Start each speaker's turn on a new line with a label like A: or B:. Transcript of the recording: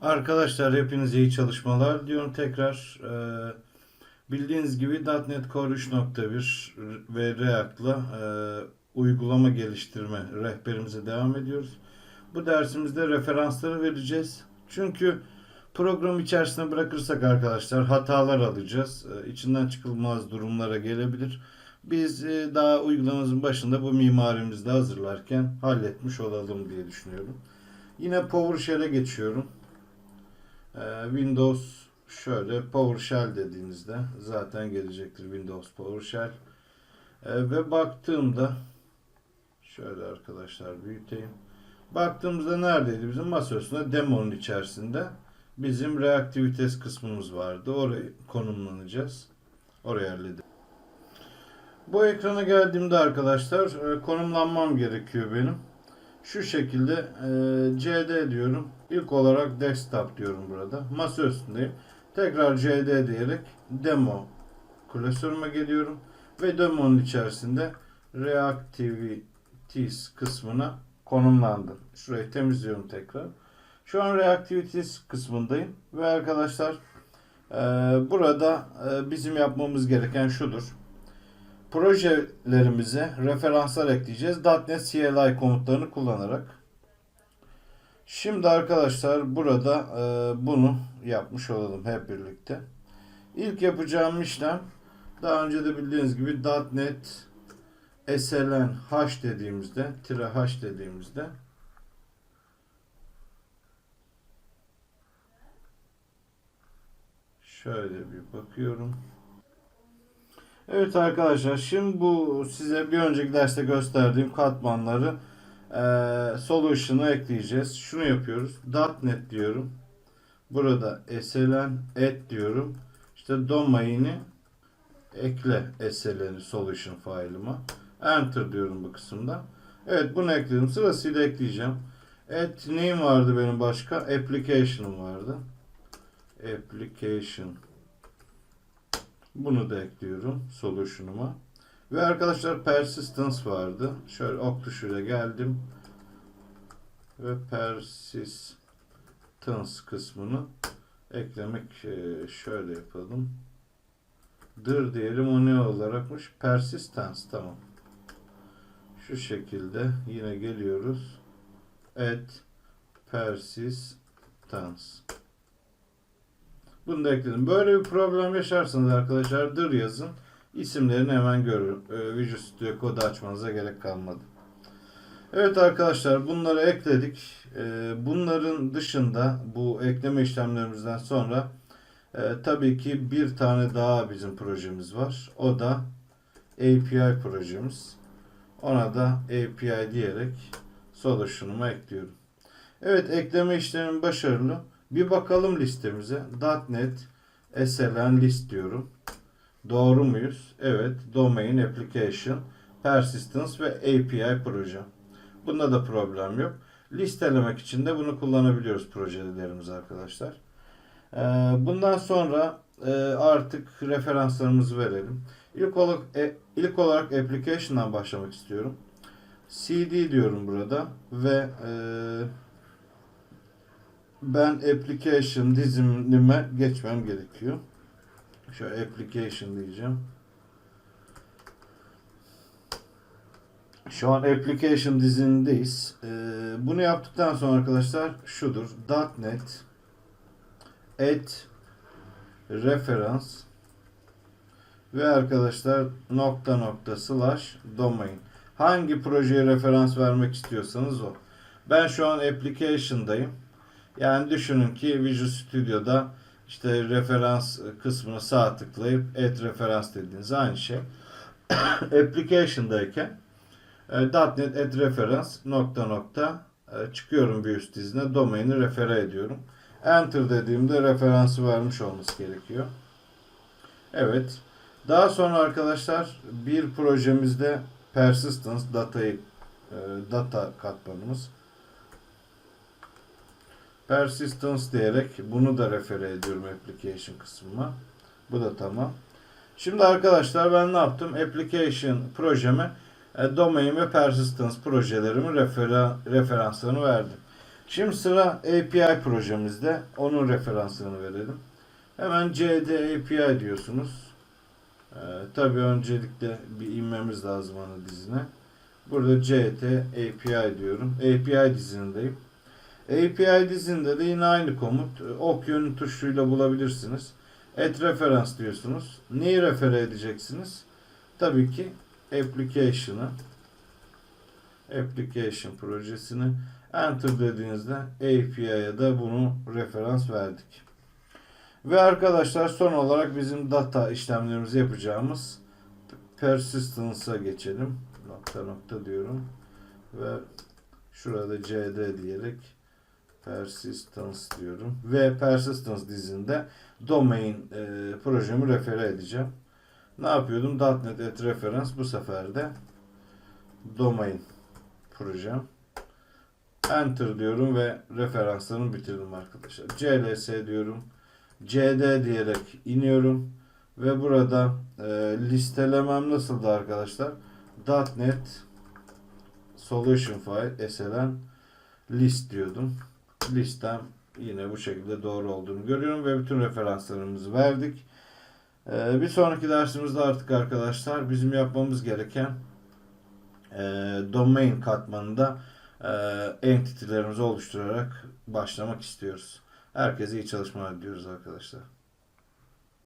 A: Arkadaşlar hepinize iyi çalışmalar diyorum tekrar. Ee, bildiğiniz gibi .NET Core 3.1 ve React'la e, uygulama geliştirme rehberimize devam ediyoruz. Bu dersimizde referansları vereceğiz. Çünkü program içerisine bırakırsak arkadaşlar hatalar alacağız. Ee, içinden çıkılmaz durumlara gelebilir. Biz e, daha uygulamamızın başında bu mimarimizde hazırlarken halletmiş olalım diye düşünüyorum. Yine PowerShell'e geçiyorum. Ee, Windows şöyle PowerShell dediğinizde zaten gelecektir Windows PowerShell. Ee, ve baktığımda şöyle arkadaşlar büyüteyim. Baktığımızda neredeydi? Bizim masa üstünde demonun içerisinde bizim reaktivites kısmımız vardı. Oraya konumlanacağız. Oraya halledelim. Bu ekrana geldiğimde arkadaşlar e, konumlanmam gerekiyor benim. Şu şekilde e, CD diyorum. İlk olarak desktop diyorum burada. Masa üstündeyim. Tekrar CD diyerek demo klasörüme geliyorum. Ve demonun içerisinde reactivities kısmına konumlandım. Şurayı temizliyorum tekrar. Şu an reactivities kısmındayım. Ve arkadaşlar e, burada e, bizim yapmamız gereken şudur projelerimize referanslar ekleyeceğiz. .NET CLI komutlarını kullanarak. Şimdi arkadaşlar burada e, bunu yapmış olalım hep birlikte. İlk yapacağım işlem daha önce de bildiğiniz gibi .NET SLN H dediğimizde tire H dediğimizde şöyle bir bakıyorum. Evet arkadaşlar şimdi bu size bir önceki derste gösterdiğim katmanları e, solution'a ekleyeceğiz. Şunu yapıyoruz. .NET diyorum. Burada SLN et diyorum. İşte domaini ekle SLN'i solution file'ıma. Enter diyorum bu kısımda. Evet bunu ekledim. Sırasıyla ekleyeceğim. Et neyim vardı benim başka? Application'ım vardı. Application bunu da ekliyorum solution'uma. Ve arkadaşlar persistence vardı. Şöyle ok tuşuyla geldim. Ve persistence kısmını eklemek e, şöyle yapalım. Dır diyelim o ne olarakmış? Persistence tamam. Şu şekilde yine geliyoruz. Add persistence. Bunu da ekledim. Böyle bir problem yaşarsanız arkadaşlar dır yazın. İsimlerini hemen görün. Ee, Visual Studio kodu açmanıza gerek kalmadı. Evet arkadaşlar bunları ekledik. Ee, bunların dışında bu ekleme işlemlerimizden sonra e, tabii ki bir tane daha bizim projemiz var. O da API projemiz. Ona da API diyerek solution'uma ekliyorum. Evet ekleme işlemi başarılı. Bir bakalım listemize. .NET SLN list diyorum. Doğru muyuz? Evet. Domain Application Persistence ve API proje. Bunda da problem yok. Listelemek için de bunu kullanabiliyoruz projelerimiz arkadaşlar. Ee, Bundan sonra e, artık referanslarımızı verelim. İlk olarak, e, ilk olarak Application'dan başlamak istiyorum. CD diyorum burada ve eee ben application dizimime geçmem gerekiyor. Şöyle application diyeceğim. Şu an application dizimindeyiz. Ee, bunu yaptıktan sonra arkadaşlar şudur. .NET add reference ve arkadaşlar nokta nokta slash domain. Hangi projeye referans vermek istiyorsanız o. Ben şu an application'dayım. Yani düşünün ki Visual Studio'da işte referans kısmına sağ tıklayıp add referans dediğiniz aynı şey. Application'dayken e, .NET add reference nokta nokta e, çıkıyorum bir üst dizine domaini refere ediyorum. Enter dediğimde referansı vermiş olması gerekiyor. Evet. Daha sonra arkadaşlar bir projemizde persistence datayı e, data katmanımız persistence diyerek bunu da refere ediyorum application kısmıma. Bu da tamam. Şimdi arkadaşlar ben ne yaptım? Application projeme e, domain ve persistence projelerimin refera, referanslarını verdim. Şimdi sıra API projemizde. Onun referansını verelim. Hemen CD API diyorsunuz. Ee, tabii öncelikle bir inmemiz lazım ana dizine. Burada CT API diyorum. API dizindeyim. API dizinde de yine aynı komut. e, Ok yönü tuşuyla bulabilirsiniz. Et referans diyorsunuz. Neyi refere edeceksiniz? Tabii ki application'ı application projesini enter dediğinizde API'ye da bunu referans verdik. Ve arkadaşlar son olarak bizim data işlemlerimizi yapacağımız persistence'a geçelim. Nokta nokta diyorum. Ve şurada cd diyerek persistence diyorum. Ve persistence dizinde domain e, projemi refere edeceğim. Ne yapıyordum? .NET et referans bu sefer de domain projem. Enter diyorum ve referanslarımı bitirdim arkadaşlar. CLS diyorum. CD diyerek iniyorum. Ve burada e, listelemem nasıldı arkadaşlar? .NET Solution File SLN list diyordum. Listem yine bu şekilde doğru olduğunu görüyorum ve bütün referanslarımızı verdik. E, bir sonraki dersimizde artık arkadaşlar bizim yapmamız gereken e, domain katmanında e, entity'lerimizi oluşturarak başlamak istiyoruz. Herkese iyi çalışmalar diliyoruz arkadaşlar.